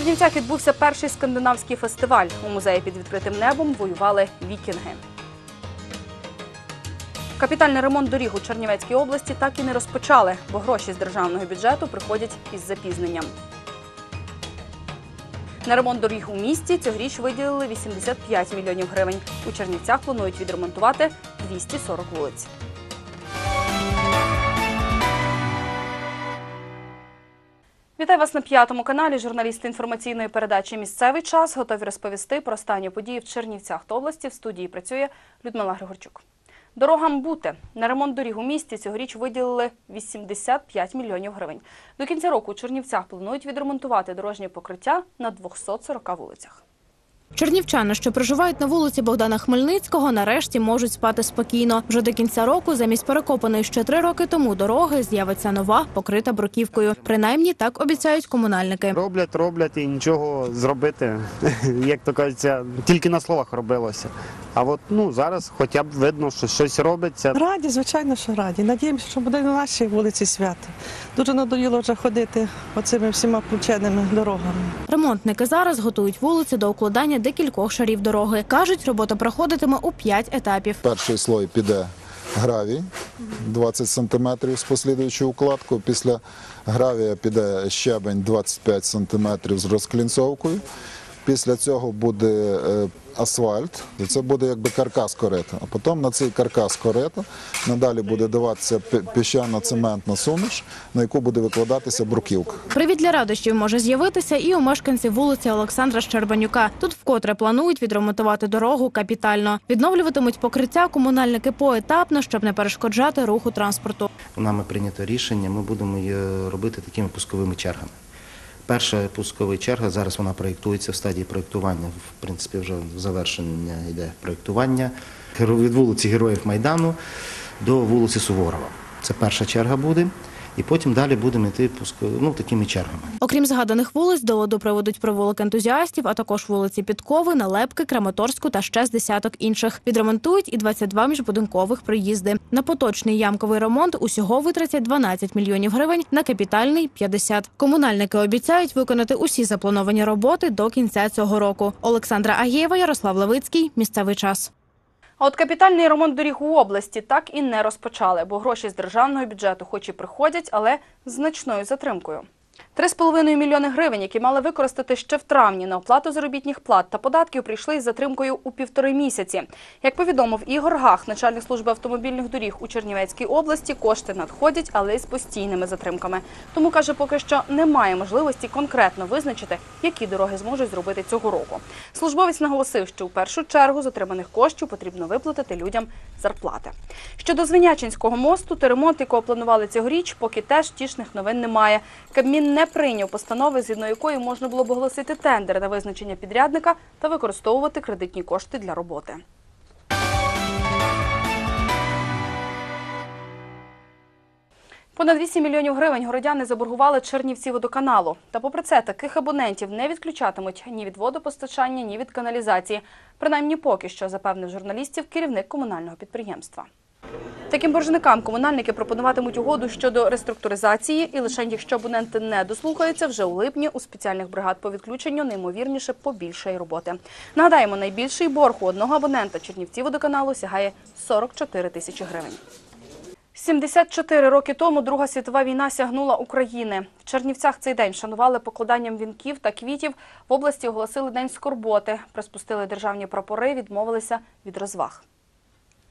Чернівцях відбувся перший скандинавський фестиваль. У музеї під відкритим небом воювали вікінги. Капітальний ремонт доріг у Чернівецькій області так і не розпочали, бо гроші з державного бюджету приходять із запізненням. На ремонт доріг у місті цьогоріч виділили 85 мільйонів гривень. У Чернівцях планують відремонтувати 240 вулиць. Вітаю вас на п'ятому каналі. Журналісти інформаційної передачі Місцевий час готові розповісти про останні події в Чернівцях та області. В студії працює Людмила Григорчук. Дорогам бути на ремонт доріг у місті цьогоріч виділили 85 мільйонів гривень. До кінця року у Чернівцях планують відремонтувати дорожнє покриття на 240 вулицях. Чернівчани, що проживають на вулиці Богдана Хмельницького, нарешті можуть спати спокійно. Вже до кінця року, замість перекопаної ще три роки тому дороги, з'явиться нова, покрита бруківкою. Принаймні так обіцяють комунальники. Роблять, роблять і нічого зробити, як то кажеться, тільки на словах робилося. А от ну зараз хоча б видно, що щось робиться. Раді, звичайно, що раді. Надіємося, що буде на нашій вулиці свято. Дуже надоїло вже ходити оцими всіма включеними дорогами. Ремонтники зараз готують вулиці до укладання декількох шарів дороги. кажуть, робота проходитиме у п'ять етапів. Перший слой піде гравій 20 см з послідуючою укладкою. Після гравія піде щебень 25 см з розклінцовкою. Після цього буде е, асфальт, і це буде якби каркас корита. А потім на цей каркас корита надалі буде даватися пі- піщано-цементна суміш, на яку буде викладатися бруківка. Привід для радощів може з'явитися і у мешканців вулиці Олександра Щербанюка. Тут вкотре планують відремонтувати дорогу капітально. Відновлюватимуть покриття комунальники поетапно, щоб не перешкоджати руху транспорту. Нами прийнято рішення, ми будемо її робити такими пусковими чергами. Перша пускова черга, зараз вона проєктується в стадії проєктування, в принципі, вже завершення йде проєктування. Від вулиці Героїв Майдану до вулиці Суворова. Це перша черга буде, і потім далі будемо йти ну, такими чергами. Окрім згаданих вулиць, до ладу приведуть провулок ентузіастів, а також вулиці Підкови, Налепки, Краматорську та ще з десяток інших. Відремонтують і 22 міжбудинкових проїзди. На поточний ямковий ремонт усього витратять 12 мільйонів гривень, на капітальний 50. Комунальники обіцяють виконати усі заплановані роботи до кінця цього року. Олександра Агєєва, Ярослав Левицький. Місцевий час. А от капітальний ремонт доріг у області так і не розпочали, бо гроші з державного бюджету хоч і приходять, але значною затримкою. 3,5 мільйони гривень, які мали використати ще в травні на оплату заробітних плат та податків, прийшли із затримкою у півтори місяці. Як повідомив Ігор Гах, начальник служби автомобільних доріг у Чернівецькій області, кошти надходять, але з постійними затримками. Тому каже, поки що немає можливості конкретно визначити, які дороги зможуть зробити цього року. Службовець наголосив, що у першу чергу з отриманих коштів потрібно виплатити людям зарплати. Щодо Звенячинського мосту, то ремонт, якого планували цьогоріч, поки теж тішних новин немає. Кабмін не прийняв постанови, згідно якої можна було б оголосити тендер на визначення підрядника та використовувати кредитні кошти для роботи. Понад 8 мільйонів гривень городяни заборгували Чернівці водоканалу. Та попри це, таких абонентів не відключатимуть ні від водопостачання, ні від каналізації. Принаймні поки що, запевнив журналістів керівник комунального підприємства. Таким боржникам комунальники пропонуватимуть угоду щодо реструктуризації, і лише якщо абоненти не дослухаються, вже у липні у спеціальних бригад по відключенню неймовірніше побільшає роботи. Нагадаємо, найбільший борг у одного абонента Чернівці водоканалу сягає 44 тисячі гривень. 74 роки тому Друга світова війна сягнула України. В Чернівцях цей день шанували покладанням вінків та квітів. В області оголосили день скорботи, приспустили державні прапори, відмовилися від розваг.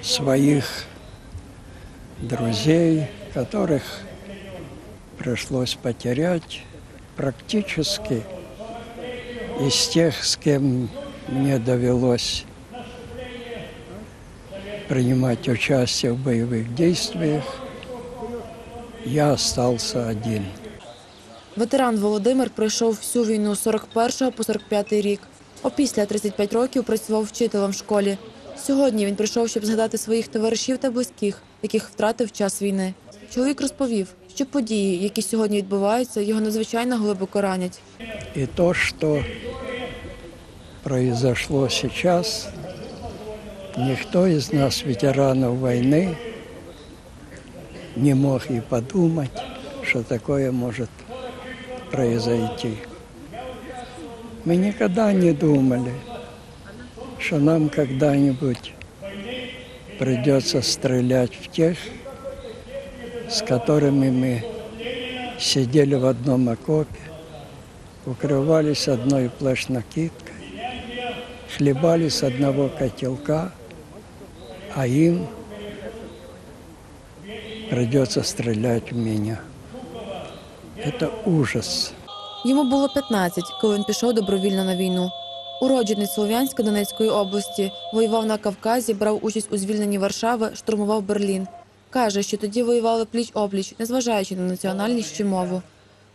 Своих друзей, которых пришлось потерять практически из тех, с кем мне довелось принимать участие в боевых действиях, я остался один. Ветеран Володимир пройшов всю війну з 41 по 45 рік. Опісля 35 років працював вчителем в школі. Сьогодні він прийшов, щоб згадати своїх товаришів та близьких, яких втратив час війни. Чоловік розповів, що події, які сьогодні відбуваються, його надзвичайно глибоко ранять. И то, что произошло сейчас, никто из нас, ветеранов войны, не мог и подумать, что такое может произойти. Мы никогда не думали, что нам когда-нибудь придется стрелять в тех, с которыми мы сидели в одном окопе, укрывались одной плащ-накидкой, хлебали с одного котелка, а им придется стрелять в меня. Это ужас. Йому було 15, коли він пішов добровільно на війну. Уроджений Слов'янська Донецької області, воював на Кавказі, брав участь у звільненні Варшави, штурмував Берлін. Каже, що тоді воювали пліч-опліч, незважаючи на національність чи мову.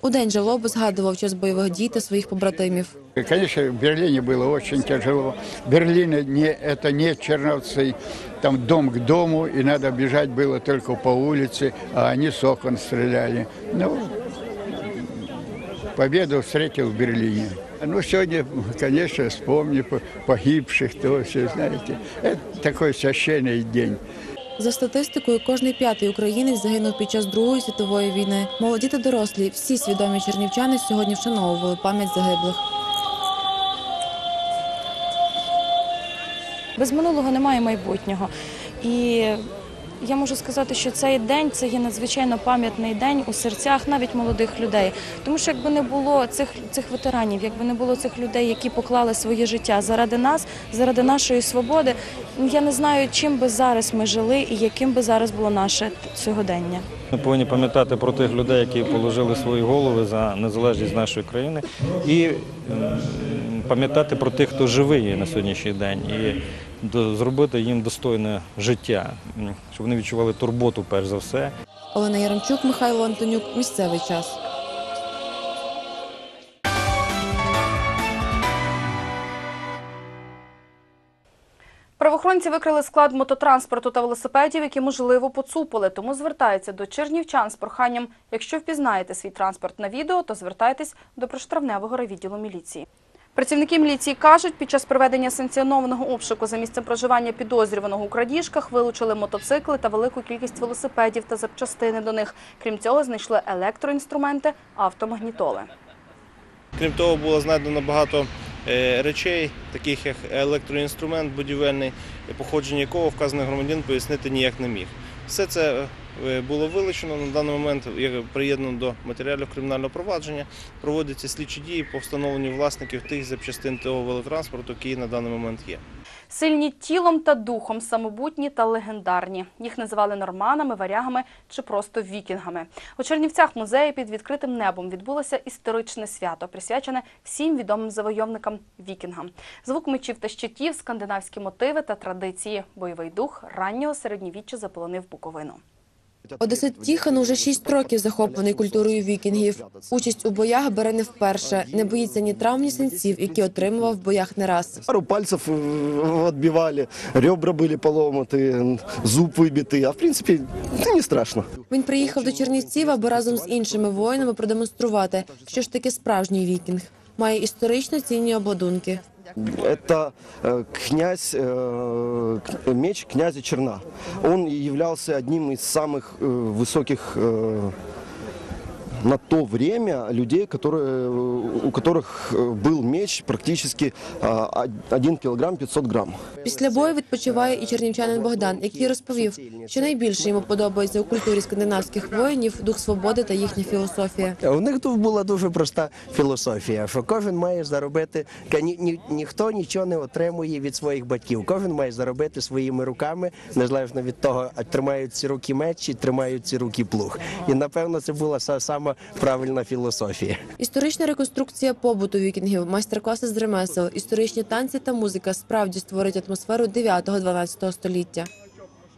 У день жалоби згадував час бойових дій та своїх побратимів. И, Конечно, в Берлине было очень тяжело. Берлин не, это не Черновцы, там дом к дому, и надо бежать было только по улице, а они с окон стреляли. Ну, победу встретил в Берлине. Ну, сегодня, конечно, вспомни по- погибших, то все, знаете. Это такой священный день. За статистикою, кожний п'ятий українець загинув під час Другої світової війни. Молоді та дорослі, всі свідомі чернівчани сьогодні вшановували пам'ять загиблих. Без минулого немає майбутнього. І я можу сказати, що цей день це є надзвичайно пам'ятний день у серцях навіть молодих людей. Тому що якби не було цих, цих ветеранів, якби не було цих людей, які поклали своє життя заради нас, заради нашої свободи, я не знаю, чим би зараз ми жили і яким би зараз було наше сьогодення. Ми повинні пам'ятати про тих людей, які положили свої голови за незалежність нашої країни, і м, пам'ятати про тих, хто живий на сьогоднішній день, і зробити їм достойне життя, щоб вони відчували турботу перш за все. Олена Яремчук, Михайло Антонюк. Місцевий час. Правоохоронці викрили склад мототранспорту та велосипедів, які можливо поцупили. Тому звертаються до чернівчан з проханням, якщо впізнаєте свій транспорт на відео, то звертайтесь до приштравневого райвідділу міліції. Працівники міліції кажуть, під час проведення санкціонованого обшуку за місцем проживання підозрюваного у крадіжках вилучили мотоцикли та велику кількість велосипедів та запчастини до них. Крім цього, знайшли електроінструменти, автомагнітоли. Крім того, було знайдено багато е, речей, таких як електроінструмент будівельний, походження якого вказаний громадян пояснити ніяк не міг. Все це було вилучено на даний момент, як приєднано до матеріалів кримінального провадження. Проводяться слідчі дії по встановленню власників тих запчастин того велотранспорту, які на даний момент є. Сильні тілом та духом, самобутні та легендарні. Їх називали норманами, варягами чи просто вікінгами. У Чернівцях музеї під відкритим небом відбулося історичне свято, присвячене всім відомим завойовникам вікінгам. Звук мечів та щитів, скандинавські мотиви та традиції. Бойовий дух раннього середньовіччя заполонив Буковину. Одесит Тіхон уже шість років захоплений культурою вікінгів. Участь у боях бере не вперше. Не боїться ні травм, ні синців, які отримував в боях не раз. Пару пальцев э, отбивали, ребра были поломаты, зуб выбитый. А в принципе, это не страшно. Він приїхав до Чернівців, аби разом з іншими воїнами продемонструвати, що ж таке справжній вікінг. Має історично цінні обладунки. Это э, князь, э, к- меч князя Черна. Он являлся одним из самых э, высоких э, на то время людей, которые, э, у которых э, был меч практически э, 1 килограмм 500 грамм. Після бою відпочиває і чернівчанин Богдан, який розповів, що найбільше йому подобається у культурі скандинавських воїнів дух свободи та їхня філософія. У них тут була дуже проста філософія, що кожен має заробити, ка- ні, ні, ніхто нічого не отримує від своїх батьків. Кожен має заробити своїми руками, незалежно від того, а тримають ці руки меч чи тримають ці руки плуг. І напевно це була са- правильна філософія. Історична реконструкція побуту вікінгів, майстер-класи з ремесел, історичні танці та музика справді створить атмосферу 9-12 століття.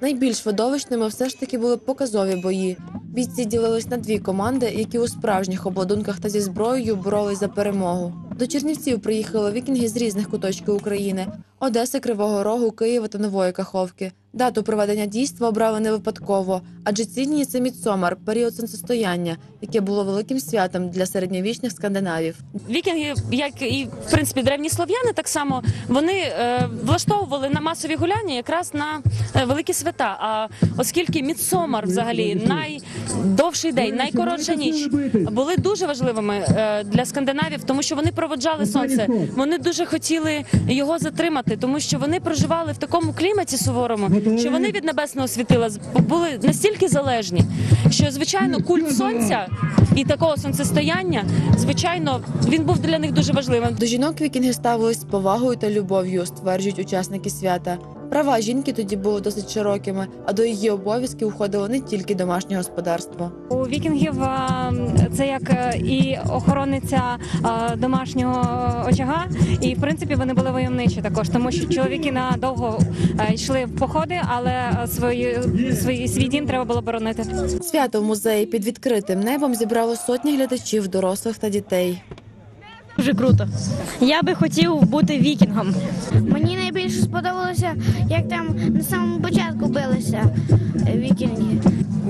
Найбільш видовищними все ж таки були показові бої. Бійці ділились на дві команди, які у справжніх обладунках та зі зброєю боролись за перемогу. До Чернівців приїхали вікінги з різних куточків України: Одеси, Кривого Рогу, Києва та Нової Каховки. Дату проведення дійства обрали не випадково, адже ці дні це Мідсомар, період сонцестояння, яке було великим святом для середньовічних скандинавів. Вікінги, як і в принципі древні слов'яни, так само вони е, влаштовували на масові гуляння якраз на е, великі свята. А оскільки Мідсомар взагалі найдовший день, найкоротша ніч були дуже важливими е, для скандинавів, тому що вони проводжали сонце. Вони дуже хотіли його затримати, тому що вони проживали в такому кліматі суворому, що вони від небесного світила були настільки залежні, що звичайно культ сонця і такого сонцестояння, звичайно, він був для них дуже важливим. До жінок вікінги ставились з повагою та любов'ю, стверджують учасники свята. Права жінки тоді були досить широкими, а до її обов'язків входило не тільки домашнє господарство. У вікінгів це як е, і охорониця домашнього очага, і в принципі вони були войовничі також, тому що чоловіки надовго е, йшли в походи, але е, свої, свої свій дім треба було боронити. Свято в музеї під відкритим небом зібрало сотні глядачів, дорослих та дітей. Дуже круто. Я би хотів бути вікінгом. Мені найбільше сподобалося, як там на самому початку билися вікінги.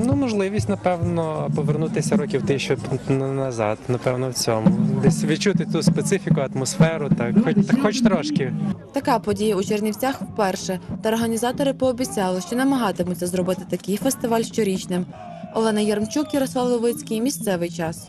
Ну, можливість, напевно, повернутися років тисячу назад, напевно, в цьому. Десь відчути ту специфіку, атмосферу, так, хоч, хоч трошки. Така подія у Чернівцях вперше, та організатори пообіцяли, що намагатимуться зробити такий фестиваль щорічним. Олена Ярмчук, Ярослав Левицький. Місцевий час.